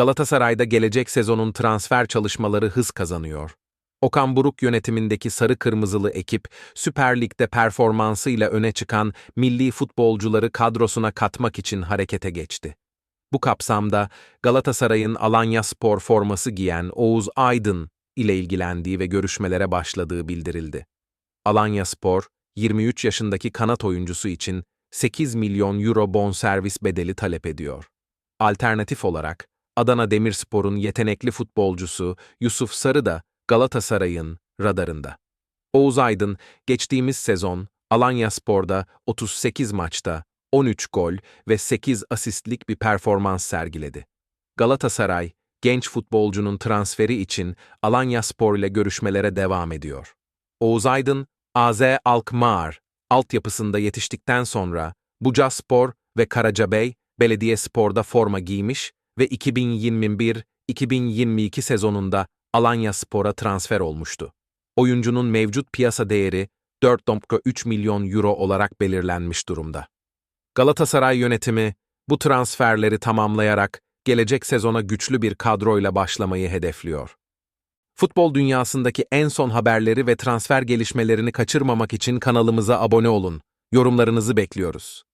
Galatasaray'da gelecek sezonun transfer çalışmaları hız kazanıyor. Okan Buruk yönetimindeki sarı kırmızılı ekip, Süper Lig'de performansıyla öne çıkan milli futbolcuları kadrosuna katmak için harekete geçti. Bu kapsamda Galatasaray'ın Alanya Spor forması giyen Oğuz Aydın ile ilgilendiği ve görüşmelere başladığı bildirildi. Alanya Spor, 23 yaşındaki kanat oyuncusu için 8 milyon euro bonservis bedeli talep ediyor. Alternatif olarak, Adana Demirspor'un yetenekli futbolcusu Yusuf Sarı da Galatasaray'ın radarında. Oğuz Aydın, geçtiğimiz sezon Alanya Spor'da 38 maçta 13 gol ve 8 asistlik bir performans sergiledi. Galatasaray, genç futbolcunun transferi için Alanya Spor ile görüşmelere devam ediyor. Oğuz Aydın, AZ Alkmaar altyapısında yetiştikten sonra Bucaspor ve Karacabey Belediyespor'da forma giymiş ve 2021-2022 sezonunda Alanya Spor'a transfer olmuştu. Oyuncunun mevcut piyasa değeri 4.3 milyon euro olarak belirlenmiş durumda. Galatasaray yönetimi bu transferleri tamamlayarak gelecek sezona güçlü bir kadroyla başlamayı hedefliyor. Futbol dünyasındaki en son haberleri ve transfer gelişmelerini kaçırmamak için kanalımıza abone olun. Yorumlarınızı bekliyoruz.